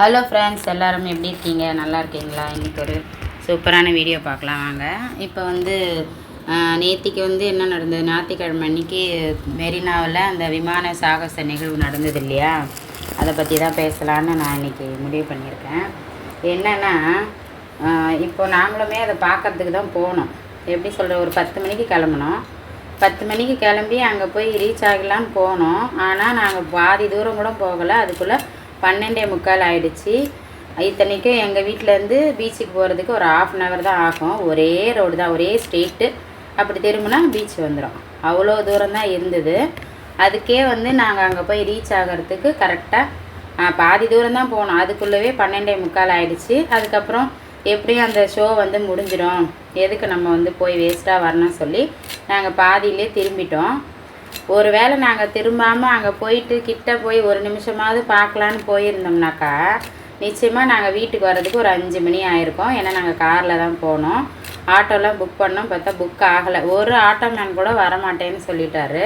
Hello friends எல்லோரும் எப்படி இருக்கீங்க? நல்லா இருக்கீங்களா? இன்றைக்கி ஒரு சூப்பரான வீடியோ பார்க்கலாம் வாங்க. இப்போ வந்து நேத்திக்கு வந்து என்ன நடந்தது? ஞாயிற்றுக்கிழமை அன்னைக்கு மெரினாவில் அந்த விமான சாகச நிகழ்வு நடந்தது இல்லையா? அதை பற்றி தான் பேசலான்னு நான் இன்றைக்கி முடிவு பண்ணியிருக்கேன். என்னென்னா இப்போ நாங்களுமே அதை பார்க்கறதுக்கு தான் போனோம். எப்படி சொல்கிற ஒரு பத்து மணிக்கு கிளம்புனோம். பத்து மணிக்கு கிளம்பி அங்கே போய் ரீச் ஆகலான்னு போனோம். ஆனால் நாங்கள் பாதி தூரம் கூட போகலை. அதுக்குள்ளே பன்னெண்டே முக்கால் ஆயிடுச்சு. இத்தனைக்கும் எங்கள் வீட்டிலேருந்து பீச்சுக்கு போகிறதுக்கு ஒரு ஆஃப் அன் ஹவர் தான் ஆகும். ஒரே ரோடு தான் ஒரே ஸ்ட்ரீட்டு அப்படி திரும்பினா பீச் வந்துடும் அவ்வளோ தூரம் தான் இருந்தது. அதுக்கே வந்து நாங்கள் அங்கே போய் ரீச் ஆகிறதுக்கு கரெக்டாக பாதி தூரம் தான் போனோம். அதுக்குள்ளவே பன்னெண்டே முக்கால் ஆயிடுச்சு. அதுக்கப்புறம் எப்படியும் அந்த ஷோ வந்து முடிஞ்சிடும் எதுக்கு நம்ம வந்து போய் வேஸ்ட்டாக வரணும்னு சொல்லி நாங்கள் பாதியிலே திரும்பிட்டோம். ஒரு வேளை நாங்கள் திரும்பாமல் அங்கே போயிட்டு கிட்ட போய் ஒரு நிமிஷமாவது பார்க்கலான்னு போயிருந்தோம்னாக்கா நிச்சயமாக நாங்கள் வீட்டுக்கு வர்றதுக்கு ஒரு அஞ்சு மணி ஆயிருக்கும். ஏன்னா நாங்கள் காரில் தான் போனோம். ஆட்டோலாம் புக் பண்ணோம். பார்த்தா புக் ஆகலை. ஒரு ஆட்டோ மேன் கூட வரமாட்டேன்னு சொல்லிட்டாரு.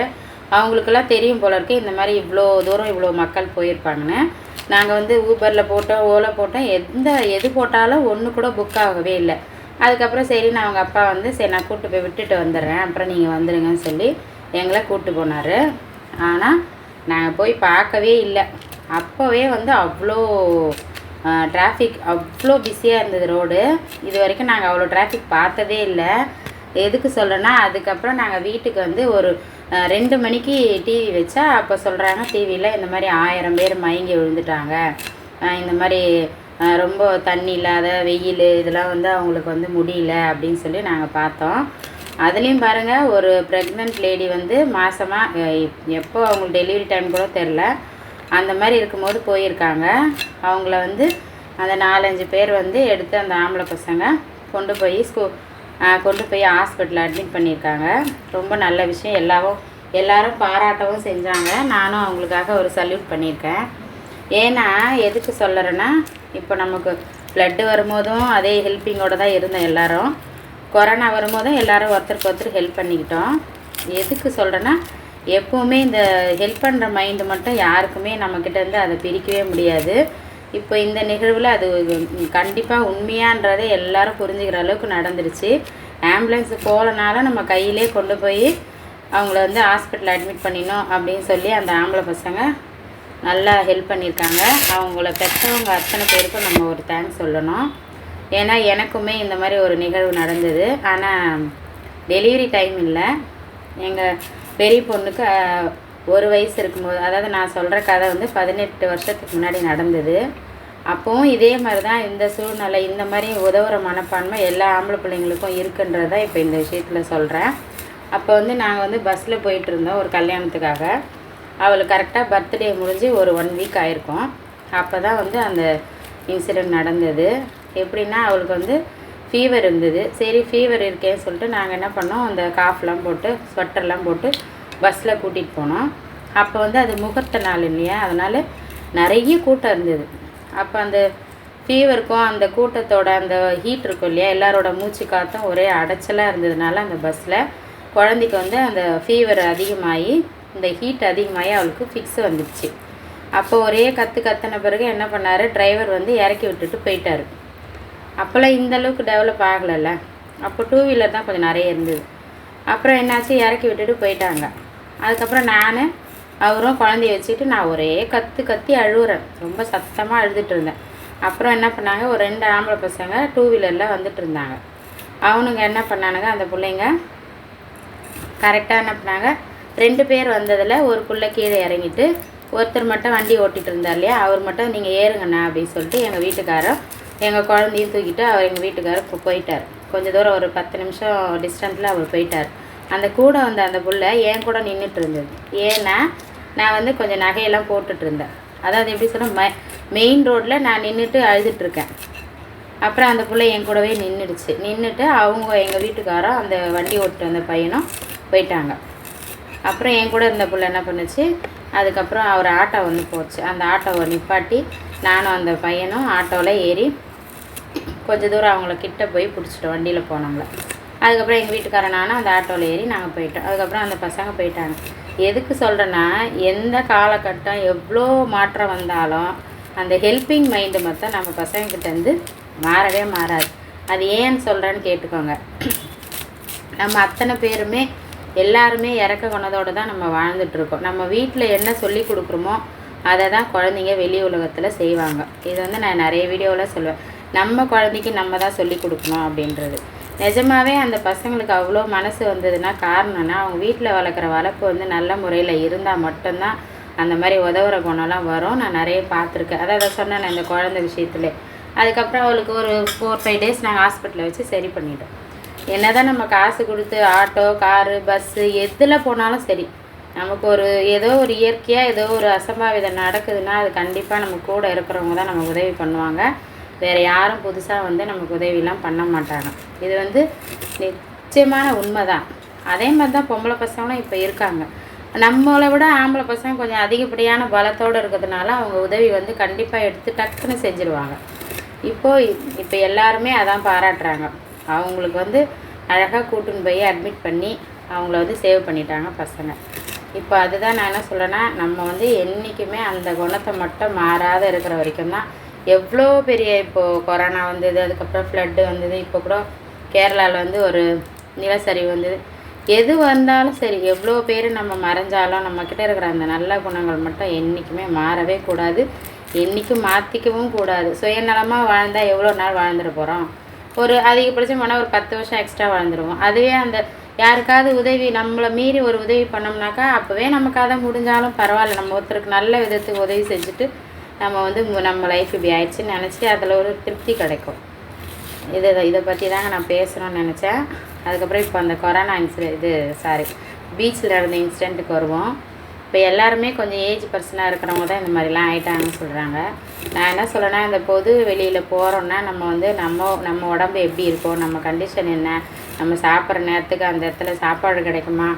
அவங்களுக்கெல்லாம் தெரியும் போல இருக்கு. இந்த மாதிரி இவ்வளோ தூரம் இவ்வளோ மக்கள் போயிருப்பாங்கன்னு. நாங்கள் வந்து ஊபரில் போட்டோம் ஓலோ போட்டோம். எந்த எது போட்டாலும் ஒன்று கூட புக் ஆகவே இல்லை. அதுக்கப்புறம் சரி நான் அவங்க அப்பா வந்து சரி நான் கூப்பிட்டு போய் விட்டுட்டு வந்துடுறேன். அப்புறம் நீங்கள் வந்துடுங்கன்னு சொல்லி எங்களை கூப்பிட்டு போனார். ஆனால் நாங்கள் போய் பார்க்கவே இல்லை. அப்போவே வந்து அவ்வளோ டிராஃபிக் அவ்வளோ பிஸியாக இருந்தது ரோடு இது வரைக்கும் நாங்கள் அவ்வளோ டிராஃபிக் பார்த்ததே இல்லை. எதுக்கு சொல்கிறேன்னா அதுக்கப்புறம் நாங்கள் வீட்டுக்கு வந்து ஒரு ரெண்டு மணிக்கு டிவி வச்சா அப்போ சொல்கிறாங்க டிவியில் இந்த மாதிரி ஆயிரம் பேர் மயங்கி விழுந்துட்டாங்க. இந்த மாதிரி ரொம்ப தண்ணி இல்லாத வெயில் இதெல்லாம் வந்து அவங்களுக்கு வந்து முடியல அப்படின்னு சொல்லி நாங்கள் பார்த்தோம். அதுலேயும் பாருங்கள் ஒரு ப்ரெக்னென்ட் லேடி வந்து மாதமாக எப்போ அவங்களுக்கு டெலிவரி டைம் கூட தெரில அந்த மாதிரி இருக்கும்போது போயிருக்காங்க. அவங்கள வந்து அந்த நாலஞ்சு பேர் வந்து எடுத்து அந்த ஆம்பளை பசங்க கொண்டு போய் ஸ்கூ கொண்டு போய் ஹாஸ்பிட்டலில் அட்மிட் பண்ணியிருக்காங்க. ரொம்ப நல்ல விஷயம். எல்லாரும் எல்லாரும் பாராட்டவும் செஞ்சாங்க. நானும் அவங்களுக்காக ஒரு சல்யூட் பண்ணியிருக்கேன். ஏன்னா எதுக்கு சொல்லுறேன்னா இப்போ நமக்கு ப்ளட்டு வரும்போதும் அதே ஹெல்ப்பிங்கோட தான் இருந்தேன் எல்லாரும். கொரோனா வரும்போதும் எல்லோரும் ஒருத்தருக்கு ஒருத்தர் ஹெல்ப் பண்ணிக்கிட்டோம். எதுக்கு சொல்கிறேன்னா எப்போவுமே இந்த ஹெல்ப் பண்ணுற மைண்டு மட்டும் யாருக்குமே நம்மக்கிட்ட இருந்து அதை பிரிக்கவே முடியாது. இப்போ இந்த நிகழ்வில் அது கண்டிப்பாக உண்மையான்றதை எல்லாரும் புரிஞ்சுக்கிற அளவுக்கு நடந்துருச்சு. ஆம்புலன்ஸ் போகலனாலும் நம்ம கையிலே கொண்டு போய் அவங்கள வந்து ஹாஸ்பிட்டல் அட்மிட் பண்ணினோம் அப்படின்னு சொல்லி அந்த ஆம்பளை பசங்க நல்லா ஹெல்ப் பண்ணியிருக்காங்க. அவங்கள பெற்றவங்க அத்தனை பேருக்கும் நம்ம ஒரு தேங்க்ஸ் சொல்லணும். ஏன்னா எனக்குமே இந்த மாதிரி ஒரு நிகழ்வு நடந்தது. ஆனால் டெலிவரி டைம் இல்லை. எங்கள் பெரிய பொண்ணுக்கு ஒரு வயசு இருக்கும்போது அதாவது நான் சொல்கிற கதை வந்து பதினெட்டு வருஷத்துக்கு முன்னாடி நடந்தது. அப்போவும் இதே மாதிரி தான் இந்த சூழ்நிலை இந்த மாதிரி உதவுற மனப்பான்மை எல்லா ஆம்பளை பிள்ளைங்களுக்கும் இருக்குன்றது தான் இப்போ இந்த விஷயத்தில் சொல்கிறேன் அப்போ வந்து நாங்கள் வந்து பஸ்ஸில் போயிட்டு இருந்தோம் ஒரு கல்யாணத்துக்காக. அவளுக்கு கரெக்டாக பர்த்டே முடிஞ்சு ஒரு ஒன் வீக் ஆயிருக்கும். அப்போ தான் வந்து அந்த இன்சிடெண்ட் நடந்தது. எப்படின்னா அவளுக்கு வந்து ஃபீவர் இருந்தது. சரி ஃபீவர் இருக்கேன்னு சொல்லிட்டு நாங்கள் என்ன பண்ணோம் அந்த காஃப்லாம் போட்டு ஸ்வெட்டர்லாம் போட்டு பஸ்ஸில் கூட்டிகிட்டு போனோம். அப்போ வந்து அது முகூர்த்த நாள் இல்லையா? அதனால் நிறைய கூட்டம் இருந்தது. அப்போ அந்த ஃபீவருக்கும் அந்த கூட்டத்தோட அந்த ஹீட் இருக்கும் இல்லையா? எல்லாரோட மூச்சு காற்றும் ஒரே அடைச்சலாக இருந்ததுனால அந்த பஸ்ஸில் குழந்தைக்கு வந்து அந்த ஃபீவர் அதிகமாகி இந்த ஹீட் அதிகமாகி அவளுக்கு ஃபிக்ஸ் வந்துடுச்சு அப்போ ஒரே கற்று கத்தின பிறகு என்ன பண்ணார்? டிரைவர் வந்து இறக்கி விட்டுட்டு போயிட்டார். அப்போல்லாம் இந்த அளவுக்கு டெவலப் ஆகலைல்ல. அப்போ டூ வீலர் தான் கொஞ்சம் நிறைய இருந்தது. அப்புறம் என்னாச்சு? இறக்கி விட்டுட்டு போயிட்டாங்க. அதுக்கப்புறம் நான் அவரும் குழந்தைய வச்சுட்டு நான் ஒரே கற்று கத்தி அழுகுறேன் ரொம்ப சத்தமாக அழுதுட்டு இருந்தேன். அப்புறம் என்ன பண்ணாங்க? ஒரு ரெண்டு ஆம்பளை பசங்க டூ வீலரில் வந்துட்டு இருந்தாங்க. அவனுங்க என்ன பண்ணானுங்க? அந்த பிள்ளைங்க கரெக்டாக என்ன பண்ணாங்க? ரெண்டு பேர் வந்ததில் ஒரு பிள்ளை கீழே இறங்கிட்டு ஒருத்தர் மட்டும் வண்டி ஓட்டிகிட்டு இருந்தார் இல்லையா? அவர் மட்டும் நீங்கள் ஏறுங்கண்ணா அப்படின்னு சொல்லிட்டு எங்கள் வீட்டுக்காரர் எங்கள் குழந்தையும் தூக்கிட்டு அவர் எங்கள் வீட்டுக்காரர் போயிட்டார். கொஞ்சம் தூரம் ஒரு பத்து நிமிஷம் டிஸ்டன்ஸில் அவர் போயிட்டார். அந்த கூட வந்த அந்த புள்ள என் கூட நின்றுட்டு இருந்தது. ஏன்னா நான் வந்து கொஞ்சம் நகையெல்லாம் போட்டுட்டு இருந்தேன். அதாவது எப்படி சொல்ல மெ மெயின் ரோட்டில் நான் நின்றுட்டு அழுதுட்ருக்கேன் அப்புறம் அந்த பிள்ளை என் கூடவே நின்றுடுச்சு நின்றுட்டு அவங்க எங்கள் வீட்டுக்காரரும் அந்த வண்டி ஓட்டு வந்த பையனும் போயிட்டாங்க. அப்புறம் என் கூட இருந்த பிள்ளை என்ன பண்ணுச்சு அதுக்கப்புறம் அவர் ஆட்டோ வந்து போச்சு. அந்த ஆட்டோவை நிப்பாட்டி நானும் அந்த பையனும் ஆட்டோவில் ஏறி கொஞ்ச தூரம் அவங்கள கிட்ட போய் பிடிச்சிட்டோம் வண்டியில் போனவங்கள அதுக்கப்புறம் எங்கள் வீட்டுக்காரன் அந்த ஆட்டோவில் ஏறி நாங்கள் போயிட்டோம். அதுக்கப்புறம் அந்த பசங்க போயிட்டாங்க. எதுக்கு சொல்கிறேன்னா எந்த காலகட்டம் எவ்வளோ மாற்றம் வந்தாலும் அந்த ஹெல்பிங் மைண்டு மட்டும் நம்ம பசங்கக்கிட்டேருந்து மாறவே மாறாது. அது ஏன்னு சொல்கிறேன்னு கேட்டுக்கோங்க. நம்ம அத்தனை பேருமே எல்லாருமே இறக்க குணத்தோடு தான் நம்ம வாழ்ந்துட்டுருக்கோம் நம்ம வீட்டில் என்ன சொல்லி கொடுக்குறோமோ அதை தான் குழந்தைங்க வெளி உலகத்தில் செய்வாங்க. இது வந்து நான் நிறைய வீடியோவில் சொல்லுவேன். நம்ம குழந்தைக்கு நம்ம தான் சொல்லி கொடுக்கணும் அப்படின்றது. நிஜமாவே அந்த பசங்களுக்கு அவ்வளோ மனசு வந்ததுன்னா காரணம்னா அவங்க வீட்டில் வளர்க்குற வளர்ப்பு வந்து நல்ல முறையில் இருந்தால் மட்டும்தான் அந்த மாதிரி உதவுற குணம்லாம் வரும். நான் நிறைய பார்த்துருக்கேன். அதாவது அதை சொன்னேன் இந்த குழந்தை விஷயத்துல. அதுக்கப்புறம் அவளுக்கு ஒரு ஃபோர் ஃபைவ் டேஸ் நாங்கள் ஹாஸ்பிட்டலில் வச்சு சரி பண்ணிட்டோம். என்னதான் நம்ம காசு கொடுத்து ஆட்டோ காரு பஸ்ஸு எதில் போனாலும் சரி நமக்கு ஒரு ஏதோ ஒரு இயற்கையாக ஏதோ ஒரு அசம்பாவிதம் நடக்குதுன்னா அது கண்டிப்பாக நம்ம கூட இருக்கிறவங்க தான் நமக்கு உதவி பண்ணுவாங்க. வேறு யாரும் புதுசாக வந்து நமக்கு உதவிலாம் பண்ண மாட்டாங்க. இது வந்து நிச்சயமான உண்மை தான் அதே மாதிரி தான் பொம்பளை பசங்களும் இப்போ இருக்காங்க. நம்மளை விட ஆம்பளை பசங்க கொஞ்சம் அதிகப்படியான பலத்தோடு இருக்கிறதுனால அவங்க உதவி வந்து கண்டிப்பாக எடுத்து டக்குன்னு செஞ்சுருவாங்க. இப்போது இப்போ எல்லாருமே அதான் பாராட்டுறாங்க. அவங்களுக்கு வந்து அழகாக கூட்டுன்னு போய் அட்மிட் பண்ணி அவங்கள வந்து சேவ் பண்ணிட்டாங்க பசங்க. இப்போ அதுதான் நான் என்ன சொல்கிறேன்னா நம்ம வந்து என்றைக்குமே அந்த குணத்தை மட்டும் மாறாத இருக்கிற வரைக்கும் தான் எவ்வளோ பெரிய இப்போது கொரோனா வந்தது அதுக்கப்புறம் ஃப்ளட்டு வந்தது இப்போ கூட கேரளாவில் வந்து ஒரு நிலச்சரிவு வந்தது. எது வந்தாலும் சரி எவ்வளோ பேர் நம்ம மறைஞ்சாலும் நம்மக்கிட்ட இருக்கிற அந்த நல்ல குணங்கள் மட்டும் என்றைக்குமே மாறவே கூடாது. என்றைக்கும் மாற்றிக்கவும் கூடாது. சுயநலமாக வாழ்ந்தால் எவ்வளோ நாள் வாழ்ந்துட்டு போகிறோம் ஒரு அதிகபட்சம் போனால் ஒரு பத்து வருஷம் எக்ஸ்ட்ரா வாழ்ந்துருவோம். அதுவே அந்த யாருக்காவது உதவி நம்மளை மீறி ஒரு உதவி பண்ணோம்னாக்கா அப்போவே நமக்காக முடிஞ்சாலும் பரவாயில்ல. நம்ம ஒருத்தருக்கு நல்ல விதத்துக்கு உதவி செஞ்சுட்டு நம்ம வந்து நம்ம லைஃப் இப்படி ஆயிடுச்சுன்னு நினச்சி அதில் ஒரு திருப்தி கிடைக்கும். இதை இதை பற்றி தாங்க நான் பேசணும்னு நினச்சேன். அதுக்கப்புறம் இப்போ அந்த கொரோனா இன்சிட இது சாரி பீச்சில் நடந்த இன்சிடெண்ட்டுக்கு வருவோம். இப்போ எல்லாருமே கொஞ்சம் ஏஜ் பர்சனாக இருக்கிறவங்க தான் இந்த மாதிரிலாம் ஆயிட்டாங்கன்னு சொல்கிறாங்க நான் என்ன சொல்லேன்னா இந்த பொது வெளியில் போகிறோன்னா நம்ம வந்து நம்ம நம்ம உடம்பு எப்படி இருக்கும் நம்ம கண்டிஷன் என்ன நம்ம சாப்பிட்ற நேரத்துக்கு அந்த இடத்துல சாப்பாடு கிடைக்குமா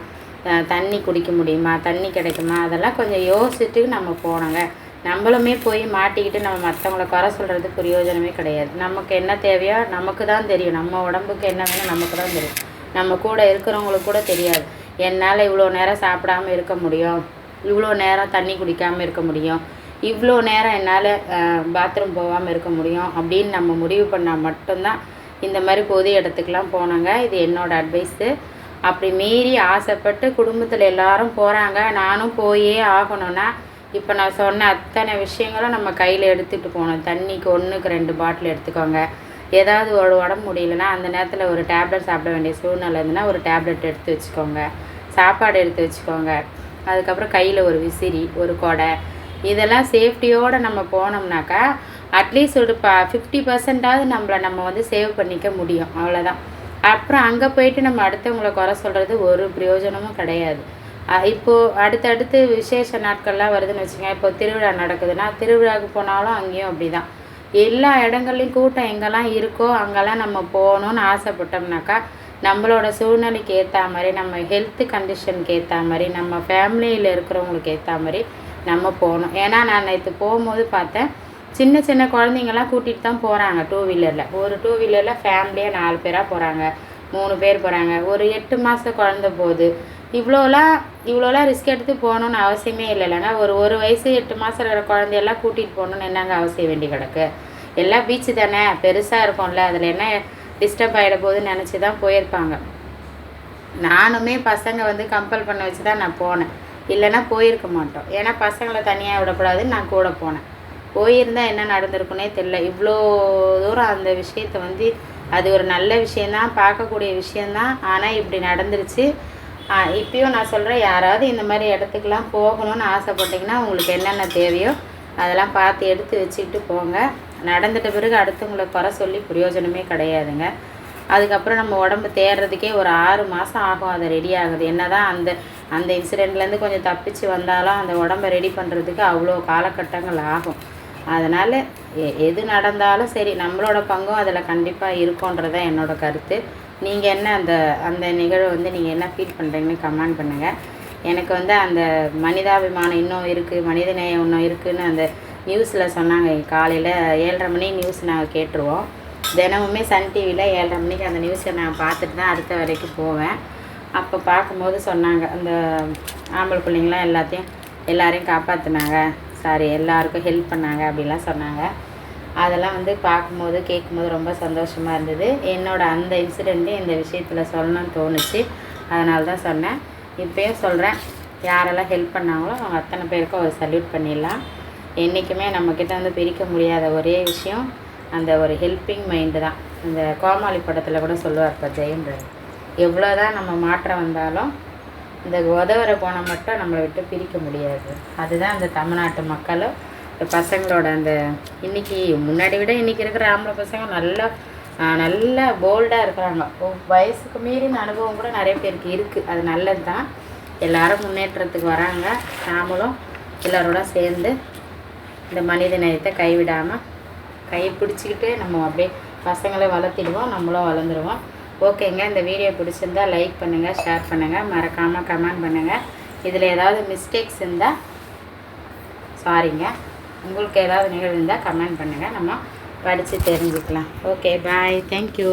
தண்ணி குடிக்க முடியுமா தண்ணி கிடைக்குமா அதெல்லாம் கொஞ்சம் யோசிச்சுட்டு நம்ம போனோங்க நம்மளுமே போய் மாட்டிக்கிட்டு நம்ம மற்றவங்கள குறை சொல்கிறது பிரயோஜனமே கிடையாது. நமக்கு என்ன தேவையோ நமக்கு தான் தெரியும். நம்ம உடம்புக்கு என்ன வேணும் நமக்கு தான் தெரியும். நம்ம கூட இருக்கிறவங்களுக்கு கூட தெரியாது. என்னால் இவ்வளோ நேரம் சாப்பிடாம இருக்க முடியும். இவ்வளோ நேரம் தண்ணி குடிக்காமல் இருக்க முடியும். இவ்வளோ நேரம் என்னால் பாத்ரூம் போகாமல் இருக்க முடியும் அப்படின்னு நம்ம முடிவு பண்ணால் மட்டும்தான் இந்த மாதிரி பொது இடத்துக்குலாம் போனாங்க. இது என்னோடய அட்வைஸு அப்படி மீறி ஆசைப்பட்டு குடும்பத்தில் எல்லாரும் போகிறாங்க நானும் போயே ஆகணும்னா இப்போ நான் சொன்ன அத்தனை விஷயங்களும் நம்ம கையில் எடுத்துகிட்டு போகணும். தண்ணிக்கு ஒன்றுக்கு ரெண்டு பாட்டில் எடுத்துக்கோங்க. ஏதாவது ஒரு உடம்பு முடியலன்னா அந்த நேரத்தில் ஒரு டேப்லெட் சாப்பிட வேண்டிய சூழ்நிலை இருந்ததுன்னா ஒரு டேப்லெட் எடுத்து வச்சுக்கோங்க. சாப்பாடு எடுத்து வச்சுக்கோங்க. அதுக்கப்புறம் கையில் ஒரு விசிறி ஒரு கொடை. இதெல்லாம் சேஃப்டியோடு நம்ம போனோம்னாக்கா அட்லீஸ்ட் ஒரு ப ஃபிஃப்டி பர்சன்டாவது நம்மளை நம்ம வந்து சேவ் பண்ணிக்க முடியும். அவ்வளோதான் அப்புறம் அங்கே போயிட்டு நம்ம அடுத்தவங்கள குறை சொல்கிறது ஒரு பிரயோஜனமும் கிடையாது. இப்போது அடுத்தடுத்து விசேஷ நாட்கள்லாம் வருதுன்னு வச்சுக்கோங்க. இப்போ திருவிழா நடக்குதுன்னா திருவிழாவுக்கு போனாலும் அங்கேயும் அப்படி தான் எல்லா இடங்கள்லையும் கூட்டம் எங்கெல்லாம் இருக்கோ அங்கெல்லாம் நம்ம போகணும்னு ஆசைப்பட்டோம்னாக்கா நம்மளோட சூழ்நிலைக்கு ஏற்ற மாதிரி நம்ம ஹெல்த் கண்டிஷனுக்கு ஏற்ற மாதிரி நம்ம ஃபேமிலியில் இருக்கிறவங்களுக்கு ஏற்ற மாதிரி நம்ம போகணும். ஏன்னா நான் நேற்று போகும்போது பார்த்தேன் சின்ன சின்ன குழந்தைங்கள்லாம் கூட்டிகிட்டு தான் போகிறாங்க டூ வீலரில் ஒரு டூ வீலரில் ஃபேமிலியாக நாலு பேராக போகிறாங்க மூணு பேர் போகிறாங்க ஒரு எட்டு மாத குழந்த போகுது இவ்வளோலாம் இவ்வளோலாம் ரிஸ்க் எடுத்து போகணுன்னு அவசியமே இல்லைல்லங்க ஒரு ஒரு வயசு எட்டு மாதம் இருக்கிற குழந்தையெல்லாம் கூட்டிகிட்டு போகணுன்னு என்னங்க அவசியம் வேண்டி கிடக்கு? எல்லாம் பீச்சு தானே பெருசாக இருக்கும்ல. அதில் என்ன டிஸ்டர்ப் ஆகிட போகுதுன்னு நினச்சி தான் போயிருப்பாங்க. நானுமே பசங்க வந்து கம்பல் பண்ண வச்சு தான் நான் போனேன். இல்லைன்னா போயிருக்க மாட்டோம். ஏன்னா பசங்களை தனியாக விடக்கூடாதுன்னு நான் கூட போனேன். போயிருந்தா என்ன நடந்திருக்குன்னே தெரில இவ்வளோ தூரம் அந்த விஷயத்தை வந்து அது ஒரு நல்ல விஷயந்தான் பார்க்கக்கூடிய விஷயந்தான் ஆனால் இப்படி நடந்துருச்சு. இப்பயும் நான் சொல்கிறேன் யாராவது இந்த மாதிரி இடத்துக்குலாம் போகணும்னு ஆசைப்பட்டீங்கன்னா உங்களுக்கு என்னென்ன தேவையோ அதெல்லாம் பார்த்து எடுத்து வச்சுக்கிட்டு போங்க. நடந்துட்ட பிறகு அடுத்தவங்களை குறை சொல்லி பிரயோஜனமே கிடையாதுங்க. அதுக்கப்புறம் நம்ம உடம்பு தேடுறதுக்கே ஒரு ஆறு மாதம் ஆகும் அது ரெடி ஆகுது. என்னதான் அந்த அந்த இன்சிடெண்ட்லேருந்து கொஞ்சம் தப்பிச்சு வந்தாலும் அந்த உடம்பை ரெடி பண்ணுறதுக்கு அவ்வளோ காலகட்டங்கள் ஆகும். அதனால் எ- எது நடந்தாலும் சரி நம்மளோட பங்கும் அதில் கண்டிப்பாக இருக்கும்ன்றதான் தான் கருத்து. நீங்கள் என்ன அந்த அந்த நிகழ்வு வந்து நீங்கள் என்ன ஃபீல் பண்ணுறீங்கன்னு கமெண்ட் பண்ணுங்கள் எனக்கு வந்து அந்த மனிதாபிமானம் இன்னும் இருக்குது மனிதநேயம் இன்னும் இருக்குதுன்னு அந்த நியூஸில் சொன்னாங்க. காலையில் ஏழரை மணி நியூஸ் நாங்கள் கேட்டுருவோம். தினமுமே சன் டிவியில் ஏழரை மணிக்கு அந்த நியூஸை நான் பார்த்துட்டு தான் அடுத்த வரைக்கும் போவேன். அப்போ பார்க்கும்போது சொன்னாங்க அந்த ஆம்பளை பிள்ளைங்களாம் எல்லாத்தையும் எல்லாரையும் காப்பாற்றினாங்க சாரி எல்லாருக்கும் ஹெல்ப் பண்ணாங்க அப்படிலாம் சொன்னாங்க. அதெல்லாம் வந்து பார்க்கும்போது கேட்கும்போது ரொம்ப சந்தோஷமாக இருந்தது. என்னோடய அந்த இன்சிடெண்ட்டு இந்த விஷயத்தில் சொல்லணும்னு தோணுச்சு. அதனால தான் சொன்னேன். இப்போயும் சொல்கிறேன் யாரெல்லாம் ஹெல்ப் பண்ணாங்களோ அவங்க அத்தனை பேருக்கும் ஒரு சல்யூட் பண்ணிடலாம். என்றைக்குமே நம்மக்கிட்ட வந்து பிரிக்க முடியாத ஒரே விஷயம் அந்த ஒரு ஹெல்ப்பிங் மைண்டு தான். இந்த கோமாளி படத்தில் கூட சொல்லுவார் இப்போ ஜெயம் ரவி எவ்வளோ தான் நம்ம மாற்றம் வந்தாலும் இந்த உதவுற போனால் மட்டும் நம்மளை விட்டு பிரிக்க முடியாது. அதுதான் இந்த தமிழ்நாட்டு மக்களும் பசங்களோட அந்த இன்னைக்கு முன்னாடி விட இன்னைக்கு இருக்கிற ஆம்பளை பசங்க நல்லா நல்லா போல்டாக இருக்கிறாங்க. வயசுக்கு மீறின அனுபவம் கூட நிறைய பேருக்கு இருக்குது அது நல்லது தான் எல்லாரும் முன்னேற்றத்துக்கு வராங்க. நாமளும் எல்லாரோட சேர்ந்து இந்த மனித நேயத்தை கைவிடாமல் கை பிடிச்சிக்கிட்டு நம்ம அப்படியே பசங்களை வளர்த்திடுவோம் நம்மளும் வளர்ந்துருவோம். ஓகேங்க. இந்த வீடியோ பிடிச்சிருந்தா லைக் பண்ணுங்கள் ஷேர் பண்ணுங்கள் மறக்காமல் கமெண்ட் பண்ணுங்கள் இதில் ஏதாவது மிஸ்டேக்ஸ் இருந்தால் சாரிங்க உங்களுக்கு ஏதாவது நிகழ்வு இருந்தால் கமெண்ட் பண்ணுங்கள் நம்ம படித்து தெரிஞ்சுக்கலாம். Okay bye thank you